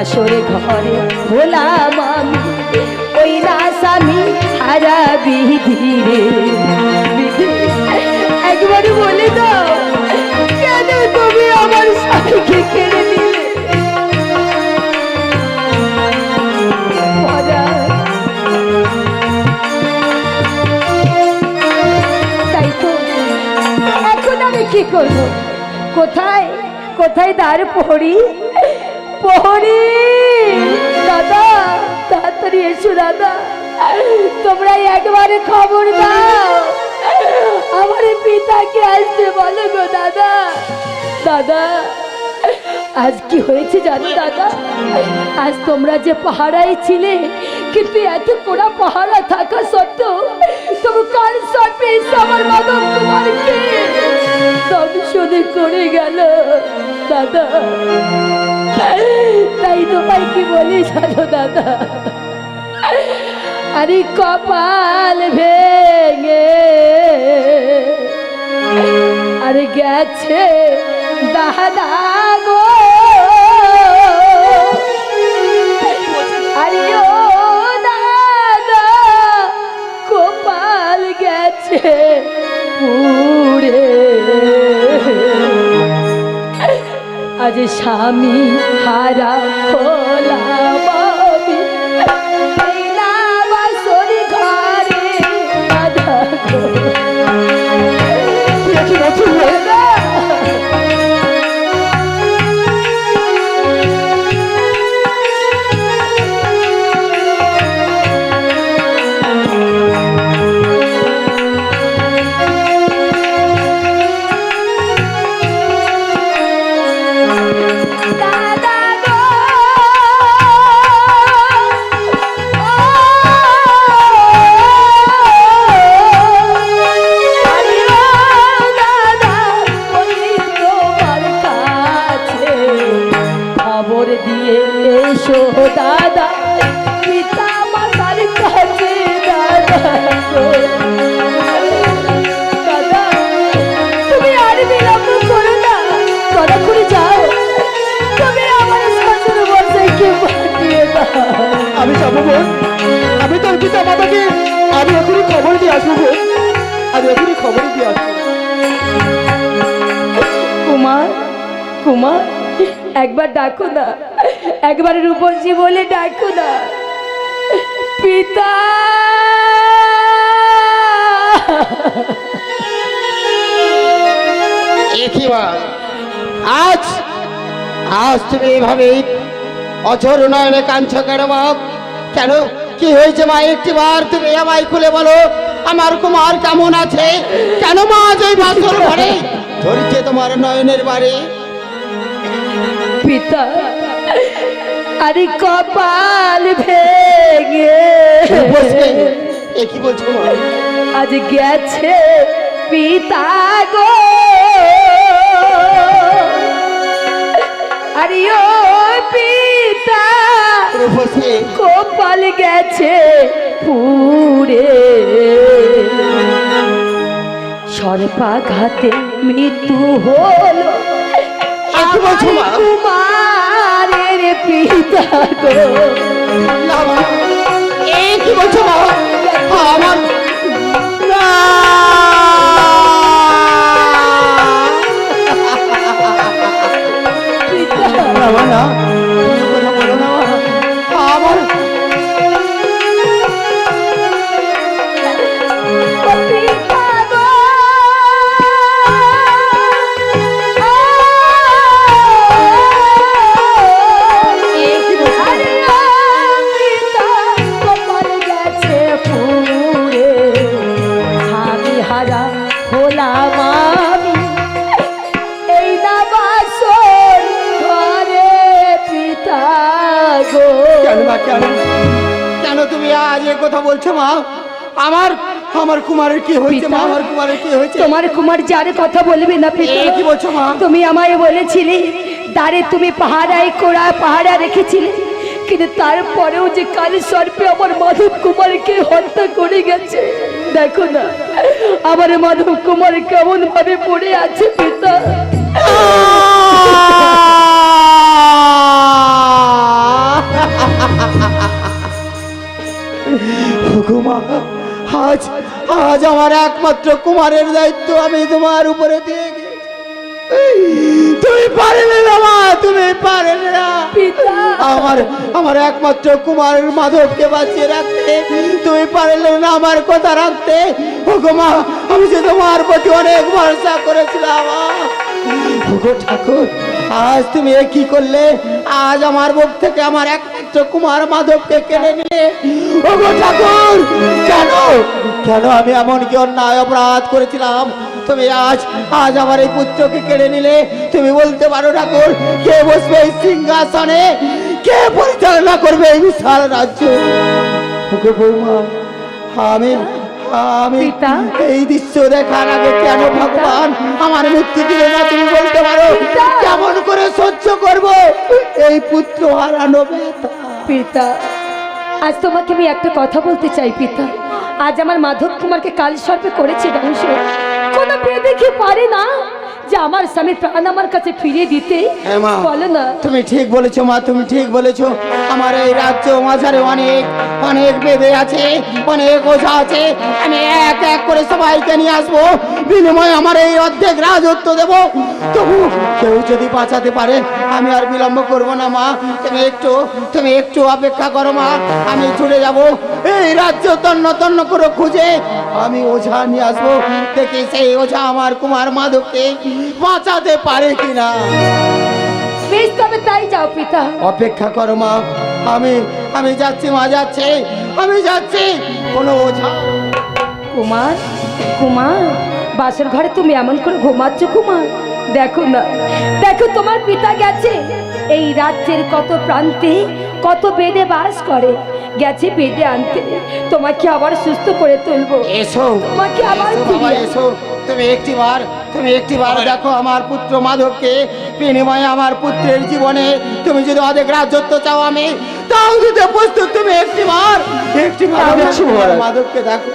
বাসরে ঘরে হলাম আমি, ওই না স্বামী হারা বিধিরে বিধি একবার বলে দাও তুমি আমার স্বামীকে কেড়ে আমি কি করব? কোথায় কোথায় দাঁড় পড়ি পড়ি দাদা, তাড়াতাড়ি এসো, দাদা। তোমরা একবারে খবর দাও। আমার পিতাকে আসতে বলো গো, দাদা। দাদা, আজ কি হয়েছে জানো, দাদা? আজ তোমরা যে পাহারায় ছিলে, কিন্তু এত কোড়া পাহারা থাকা সত্ত্বেও, তবু সর্পে এসে আমার মাধব কুমারকে? দংশন করে গেল, দাদা। তাই তোমায় কি বলি জানো দাদা? আরে কপাল ভেঙে, আরে গেছে দাদা গো। দাদা, কপাল গেছে পুরে আজ স্বামী হারা হলাম একবার রূপসী বলে ডাকো না। পিতা! আজ আজ তুমি এইভাবে অঝর নয়নে কাঞ্চ কেন কেন? কি হয়েছে মা একটি বার তুমি আমায় খুলে বলো আমার কুমার কেমন আছে? কেন মা আজ এই বাসর ঘরে ধরছে তোমার নয়নের বাড়ি? পিতা! আরে কপাল ভেঙে। কি বলছো আজ গেছে পিতা গো। আরে ও পিতা কপাল গেছে পুরে সর্পাঘাতে মৃত্যু হলো। এ পিতা গো এ কি বলছো মা আমার না। তুমি কথা বলছো মা আমার আমার কুমারের কি হয়েছে মা আমার কুমারের কি হয়েছে? তোমার কুমার যার কথা বলবে না পিতা কি বলছো মা? তুমি আমায় বলেছিলে দ্বারে তুমি পাহারায় কোড়া পাহারা রেখেছিলে কিন্তু তারপরেও যে কাল সর্পে আমার মাধব কুমারকে হত্যা করে গেছে দেখো না আমার মাধব কুমার কেমন ভাবে পড়ে আছে পিতা? হুকুমা আজ আজ আমার একমাত্র কুমারের দায়িত্ব আমি তোমার উপরে দিয়ে তুমি পারবে না মা তুমি পারবে না। আমার আমার একমাত্র কুমার মাধবকে বাঁচিয়ে রাখতে তুমি পারলে না আমার কথা রাখতে। হুকুমা আমি যে তোমার প্রতি অনেক ভরসা করেছিলাম হুকো ঠাকুর আজ তুমি কি করলে? আজ আমার মুখ থেকে আমার একমাত্র কুমার মাধবকে কেড়ে নিলে? ওগো ঠাকুর কেন? কেন আমি এমন কি অন্যায় অপরাধ করেছিলাম? তুমি আজ আজ আমার এই পুত্রকে কেড়ে নিলে? তুমি বলতে পারো ঠাকুর কে বসবে এই সিংহাসনে? কে পরিচালনা করবে এই বিশাল রাজ্য? ওগো বৌমা আমি আমি এই দৃশ্য দেখার আগে কেন ভগবান আমার মৃত্যু দিলে না? তুমি বলতে পারো কেমন করে সহ্য করব? এই পুত্র হারানো ব্যথা পিতা। আজ তোমাকে আমি একটা কথা বলতে চাই, পিতা। আজ আমার মাধব কুমারকে কাল সর্পে করেছে ধ্বংস কোনো পেয়ে দেখে পারে না। যে আমার স্বামী প্রাণ আমার কাছে ফিরিয়ে দিতে বলো না। তুমি ঠিক বলেছ মা তুমি ঠিক বলেছ। আমার এই রাজ্য মাঝারে অনেক অনেক বেদে আছে অনেক ওঝা আছে। আমি এক এক করে সবাইকে নিয়ে আসব। বিনিময়ে আমার এই অর্ধেক রাজত্ব দেবো। তবু কেউ যদি বাঁচাতে পারে আমি আর বিলম্ব করব না মা। তুমি একটু তুমি একটু অপেক্ষা করো মা। আমি ছুটে যাব। এই রাজ্য তন্ন তন্ন করে খুঁজে আমি ওঝা নিয়ে আসব। দেখি সেই ওঝা আমার কুমার মাধবকে বাঁচাতে পারে কিনা। বেশ তবে তাই যাও পিতা। অপেক্ষা করো মা। আমি আমি যাচ্ছি মা যাচ্ছে। আমি যাচ্ছি। কোনো ওঝা। কুমার কুমার বাসর ঘরে তুমি এমন করে ঘুমাচ্ছ কুমার? দেখো না। দেখো তোমার পিতা গেছে। এই রাজ্যের কত প্রান্তে কত বেদে বাস করে। গেছে বেদে আনতে। তোমাকে আবার সুস্থ করে তুলবো। এসো। তোমাকে আবার এসো তুমি একটিবার তুমি একটিবার দেখো আমার পুত্র মাধবকে। বিনিময়ে আমার পুত্রের জীবনে তুমি যদি অধিক রাজত্ব চাও আমি তাও দিতে প্রস্তুত তুমি একটিবার একটিবার। মাধবকে দেখো।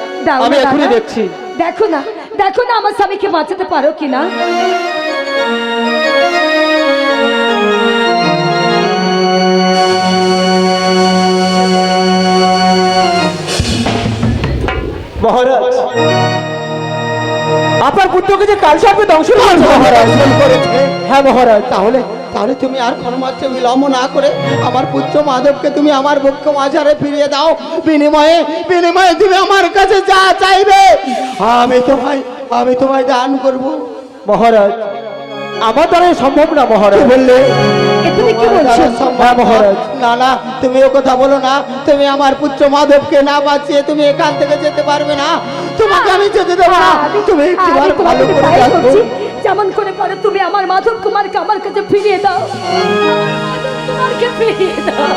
আমি এখনই দেখছি। দেখো না। দেখো না আমার স্বামীকে বাঁচাতে পারো কিনা। মহারাজ আপনার পুত্রকে যে কাল সর্পে ধ্বংস করেছে। মহারাজ হ্যাঁ মহারাজ তাহলে তাহলে তুমি আর কোনো ক্ষণমাত্র বিলম্ব না করে আমার পুত্র মাধবকে তুমি আমার বক্ষ মাঝারে ফিরিয়ে দাও। বিনিময়ে বিনিময়ে তুমি আমার কাছে যা চাইবে। আমি তোমায় আমি তোমায় দান করব। মহারাজ আমার দ্বারা সম্ভব না মহারাজ। বললে? তুমি কি বলছো? হ্যাঁ মহারাজ। না না তুমি ও কথা বলো না। তুমি আমার পুত্র মাধবকে না বাঁচিয়ে তুমি এখান থেকে যেতে পারবে না। তোমাকে আমি যেতে দেবো না। তুমি একটিবার ভালো করে তাই যেমন করে পারো তুমি আমার মাধব কুমারকে আমার কাছে ফিরিয়ে দাও। কুমারকে ফিরিয়ে দাও।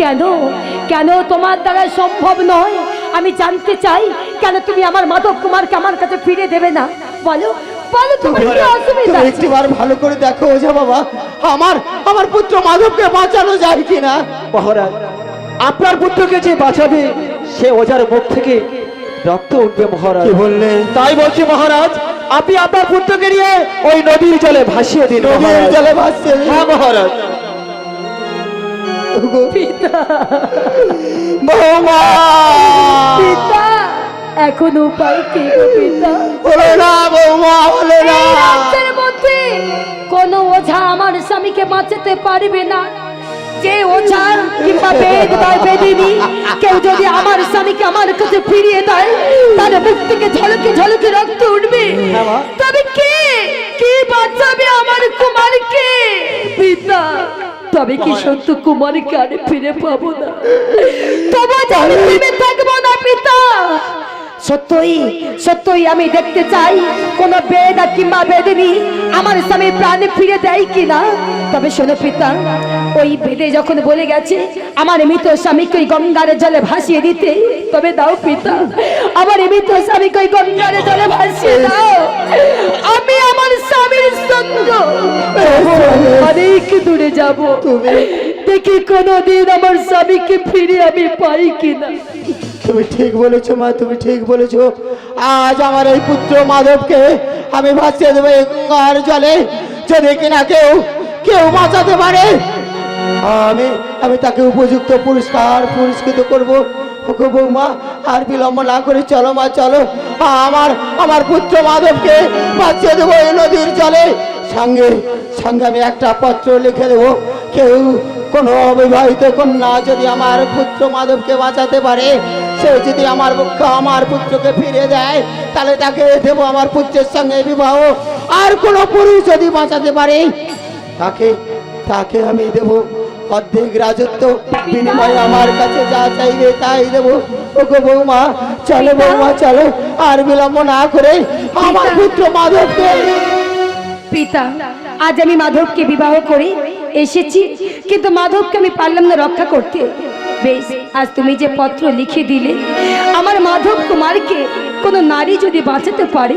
কেন? কেন তোমার দ্বারা সম্ভব নয়? আমি জানতে চাই কেন তুমি আমার মাধব কুমারকে আমার কাছে ফিরিয়ে দেবে না? বলো বলো তোমার কি অসুবিধা? তুমি একটিবার ভালো করে দেখো ওঝা বাবা আমার আমার পুত্র মাধবকে বাঁচানো যায় কিনা? মহারাজ আপনার পুত্রকে যে বাঁচাবে সে ওজার মুখ থেকে রক্ত উঠবে মহারাজ। বললে? তাই বলছি মহারাজ আপনি আপনার পুত্রকে নিয়ে ওই নদীর জলে ভাসিয়ে দিন নদীর জলে ভাসছে হ্যাঁ মহারাজ! পিতা! এখন উপায় কি হলো না বৌমা হলো না। রাজ্যের মধ্যে কোন ওঝা আমার স্বামীকে বাঁচাতে পারবে না। যে ওঝা কিংবা বেদ বা বেদিনী কেউ যদি আমার স্বামীকে আমার কাছে ফিরিয়ে দেয় তার মুখ থেকে ঝলকে ঝলকে রক্ত উঠবে। হ্যাঁ তবে কে? কে বাঁচাবে আমার কুমারকে? পিতা। তবে কি সত্য কুমারকে আর ফিরে পাবো না? তবু আমি থাকব সত্যই সত্যই আমি দেখতে চাই কোন বেদা কিংবা বেদিনী আমার স্বামী প্রাণে ফিরে দেয় কিনা? তবে শোনো পিতা ওই বেদে যখন বলে গেছে আমার মৃত স্বামীকে ওই গঙ্গার জলে ভাসিয়ে দিতে তবে দাও পিতা আমার মৃত স্বামীকে ওই গঙ্গার জলে ভাসিয়ে দাও। আমি আমার স্বামীর সঙ্গ। অনেক দূরে যাব। দেখি কোনোদিন আমার স্বামীকে ফিরে আমি পাই কিনা। তুমি ঠিক বলেছ, মা, তুমি ঠিক বলেছ। আজ আমার এই পুত্র মাধবকে আমি ভাসিয়ে দেবো গঙ্গার জলে। যদি কিনা কেউ কেউ বাঁচাতে পারে, আমি আমি তাকে উপযুক্ত পুরস্কার পুরস্কৃত করব। ওগো বৌমা, আর বিলম্ব না করে চলো, মা, চলো। আমার আমার পুত্র মাধবকে বাঁচিয়ে দেবো এই নদীর জলে। সঙ্গে সঙ্গে আমি একটা পত্র লিখে দেবো। কেউ কোনো অবিবাহিত কন্যা যদি আমার পুত্র মাধবকে বাঁচাতে পারে সে যদি আমার আমার পুত্রকে ফিরে দেয় তাহলে তাকে দেবো আমার পুত্রের সঙ্গে বিবাহ। আর কোনো পুরুষ যদি বাঁচাতে পারে তাকে তাকে আমি দেব অর্ধেক রাজত্ব বিনিময়ে আমার কাছে যা চাইবে তাই দেবো। ওগো বৌমা চলো বৌমা চলো আর বিলম্ব না করে আমার পুত্র মাধবকে পিতা। আজ আমি মাধবকে বিবাহ করে এসেছি। কিন্তু মাধবকে আমি পারলাম না রক্ষা করতে। বেশ আজ তুমি যে পত্র লিখে দিলে আমার মাধব কুমারকে কোনো নারী যদি বাঁচাতে পারে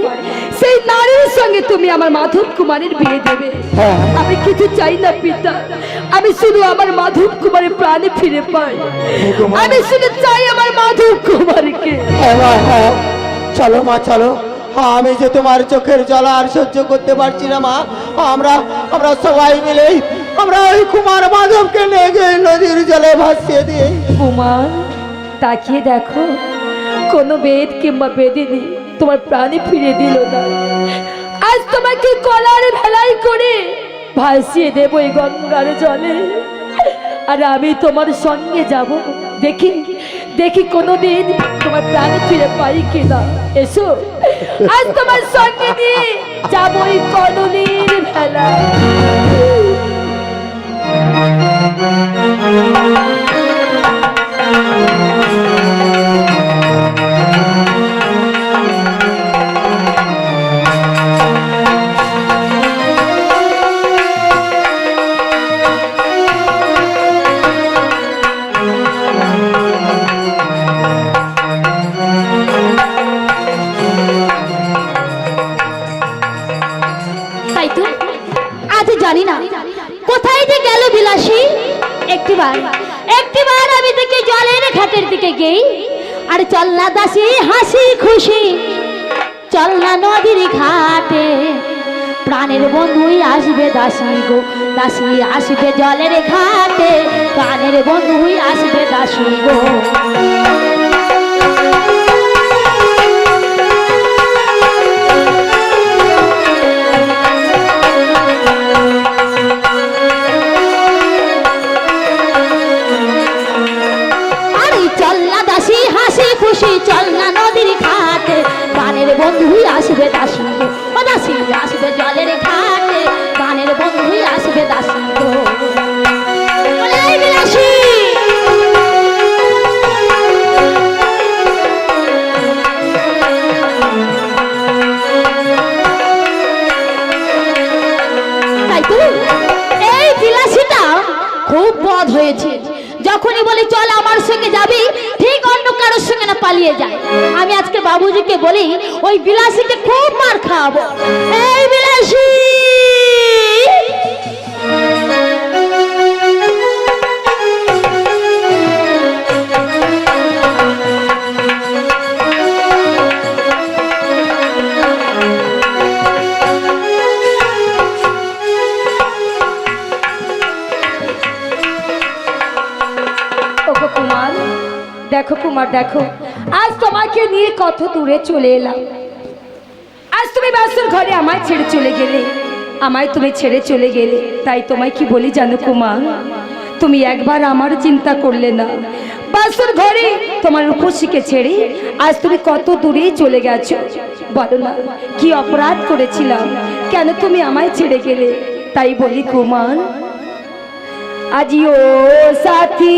সেই নারীর সঙ্গে তুমি আমার মাধব কুমারের বিয়ে দেবে। হ্যাঁ। আমি কিছু চাই না পিতা। আমি শুধু আমার মাধব কুমারের প্রাণে ফিরে পাই। আমি শুধু চাই আমার মাধব কুমারকে। হ্যাঁ হ্যাঁ। চলো মা চলো। আমি যে তোমার চোখের জল আর সহ্য করতে পারছি না, মা। আমরা আমরা সবাই মিলে, আমরা ওই কুমার মাধবকে নিয়ে নদীর জলে ভাসিয়ে দিই। কুমার, তাকিয়ে দেখো, কোনো বেদ কিংবা বেদিনী তোমার প্রাণে ফিরে দিল না। আজ তোমাকে কলার ভেলাই করে ভাসিয়ে দেব এই গঙ্গার জলে। আর আমি তোমার সঙ্গে যাব। দেখি দেখি কোনোদিন তোমার প্রাণে ফিরে পাই কিনা। এসো। আজ তোমার সঙ্গে নিয়ে যাবই কদলির ভেলা একটিবার একটিবার আমি দেখি জলের ঘাটের দিকে গেই, আর চল না দাসি, হাসি খুশি। চল না নদীর ঘাটে, প্রাণের বন্ধুই আসবে দাসী গো, দাসী আসবে জলের ঘাটে, প্রাণের বন্ধুই আসবে দাসী গো। পালিয়ে যায়। আমি আজকে বাবুজিকে বলি ওই বিলাসীকে খুব মার খাওয়াবো। এই বিলাসী! দেখো কুমার, দেখো। আজ তোমাকে নিয়ে কত দূরে চলে এলাম। আজ তুমি বাসুর ঘরে আমায় ছেড়ে চলে গেলে। আমায় তুমি ছেড়ে চলে গেলে। তাই তোমায় কি বলি জানো কুমার? তুমি একবার আমার চিন্তা করলে না। বাসুর ঘরে তোমার রূপসীকে ছেড়ে আজ তুমি কত দূরে চলে গেছো। বলো না, কি অপরাধ করেছিলাম? কেন তুমি আমায় ছেড়ে গেলে? তাই বলি কুমার। আজিও সাথী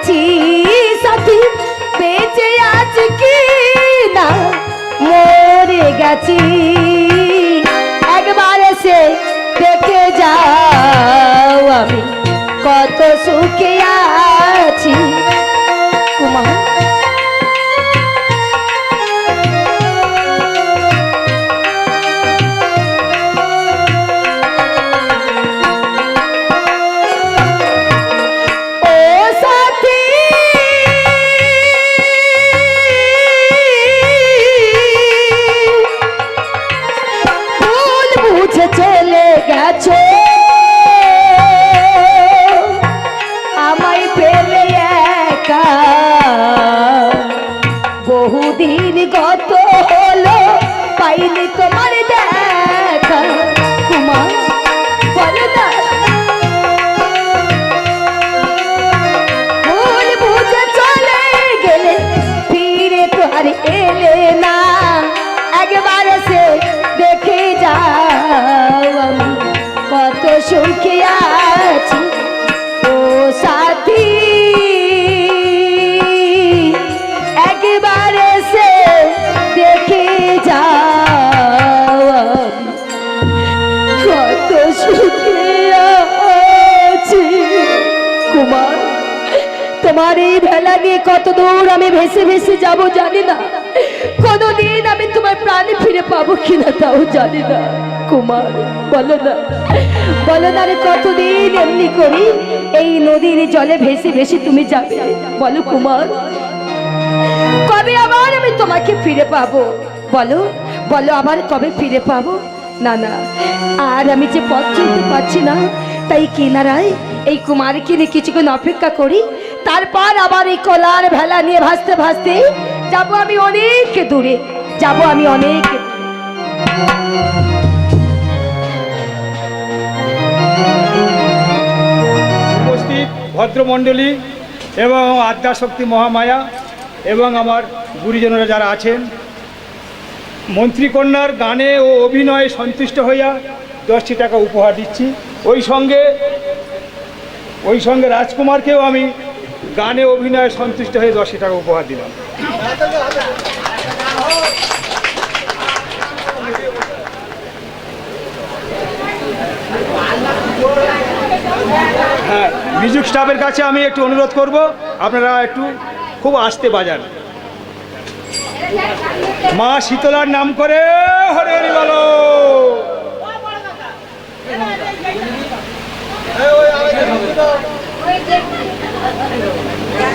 গেছি সাথী বেঁচে আছি কি গেছি। এই ভেলা নিয়ে কত দূর আমি ভেসে ভেসে যাব জানি না। আমি তোমার প্রাণে ফিরে পাবো কিনা তাও জানি না। কুমার, বলো না। বলো না রে, কতদিন এমনি করি এই নদীর জলে ভেসে ভেসে তুমি যাবে? বলো কুমার। কবে আবার আমি তোমাকে ফিরে পাবো? বলো বলো আবার কবে ফিরে পাবো? না না, আর আমি যে পথ চলতে পারছি না, তাই কিনারায় এই কুমারকে নিয়ে কিছুক্ষণ অপেক্ষা করি। তারপর আবার এই কলার ভেলা নিয়ে ভাসতে ভাসতে যাব আমি অনেক দূরে, যাব আমি অনেক উপস্থিত ভদ্রমণ্ডলী এবং আদ্যাশক্তি মহামায়া এবং আমার গুরুজনরা যারা আছেন, মন্ত্রীকন্যার গানে ও অভিনয়ে সন্তুষ্ট হইয়া দশটি টাকা উপহার দিচ্ছি। ওই সঙ্গে ওই সঙ্গে রাজকুমারকেও আমি গানে অভিনয়ে সন্তুষ্ট হয়ে দশটি টাকা উপহার দিলাম। হ্যাঁ মিউজিক স্টাফের কাছে আমি একটু অনুরোধ করব, আপনারা একটু খুব আস্তে বাজান। মা শীতলার নাম করে হরে হরি বলো।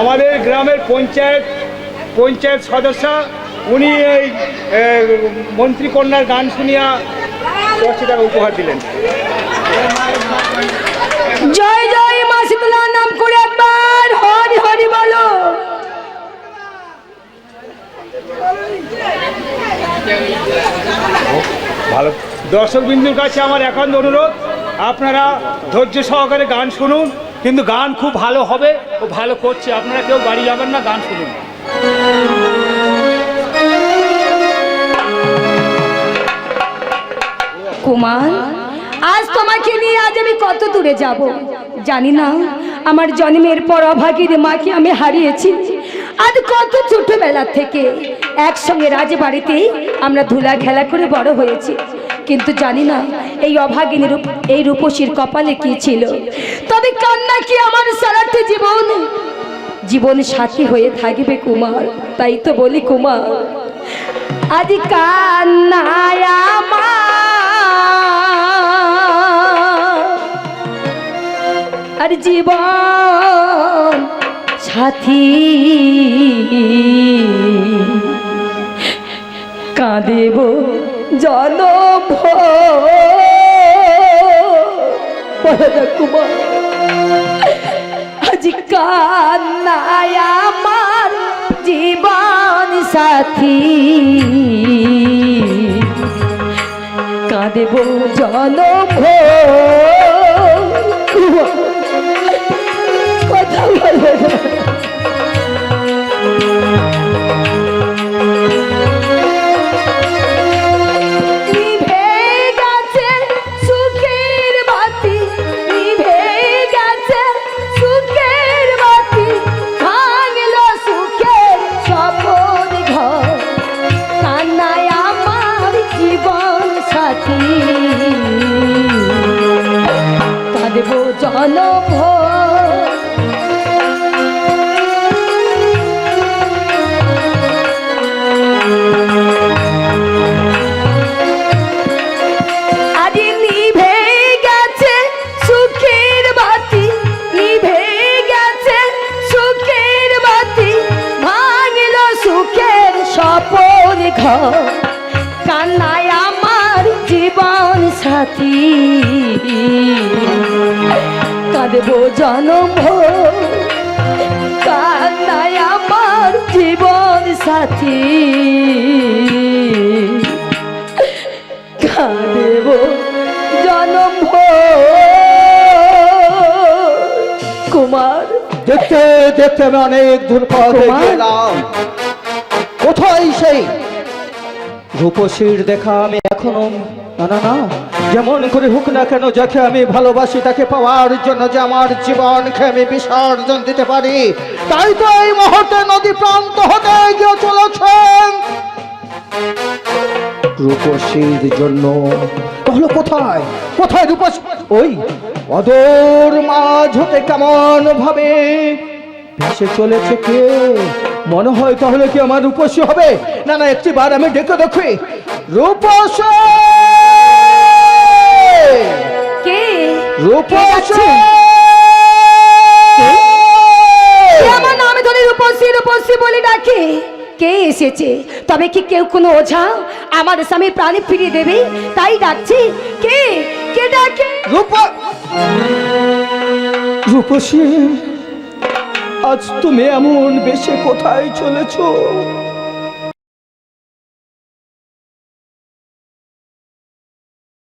আমাদের গ্রামের পঞ্চায়েত পঞ্চায়েত সদস্য উনি এই মন্ত্রীকন্যার গান শুনিয়া দশটি টাকা উপহার দিলেন। জয় জয় মা নাম করে একবার হরি হরি বলো। ভালো। দর্শক বিন্দুর কাছে আমার একান্ত অনুরোধ। আপনারা ধৈর্য সহকারে গান শুনুন, কিন্তু গান খুব ভালো হবে ও ভালো করছে। আপনারা কেউ বাড়ি যাবেন না, গান শুনুন। কুমার, আজ তোমাকে নিয়ে আজ আমি কত দূরে যাব? জানি না, আমার জন্মের পর অভাগীর মাকে আমি হারিয়েছি। আজ কত ছোটবেলা থেকে একসঙ্গে রাজবাড়িতে আমরা ধুলা খেলা করে বড় হয়েছি। কিন্তু জানি না এই অভাগিনী রূপ, এই রূপসীর কপালে কি ছিল। তবে কান্না কি আমার সারাটি জীবন? জীবন সাথী হয়ে থাকবে কুমার, তাই তো বলি কুমার। আজ কান্নায় আর জীবন সাথী। কাঁদেব জনম না কুমার। আজ কান্নায় আমার জীবন সাথী। কাঁদেব জনম কথা বলো কান্নায় আমার জীবন সাথী। কাঁদবো জনম। কান্নায় আমার জীবন সাথী। কাঁদেব জনম কুমার। দেখতে দেখতে আমি অনেক দূর পথে? গেলাম। কোথায় সেই? রূপসীর দেখা আমি এখনও না না না। যেমন করে হোক না কেন যাকে আমি ভালোবাসি তাকে পাওয়ার জন্য যে আমার জীবনকে আমি বিসর্জন দিতে পারি। তাই তো এই মুহূর্তে নদী প্রান্ত হতে গিয়ে চলেছেন রূপসীর জন্য। তাহলে কোথায়? কোথায় রূপসী? ওই অদর মাঝ হতে কেমন ভাবে? ভেসে চলেছে কে? মনে হয় তাহলে কি আমার রূপসী হবে? না না একটি বার আমি ডেকে দেখি। রূপসী! রূপসী। আমার নামে ধরে রূপসী রূপসী বলে ডাকে। কে এসেছে? তবে কি কেউ কোনো ওঝা আমার স্বামী প্রাণী ফিরিয়ে দেবে? তাই ডাকছে। কে? কে ডাকে? রূপ রূপসী আজ তুমি এমন বেশে কোথায় চলেছো?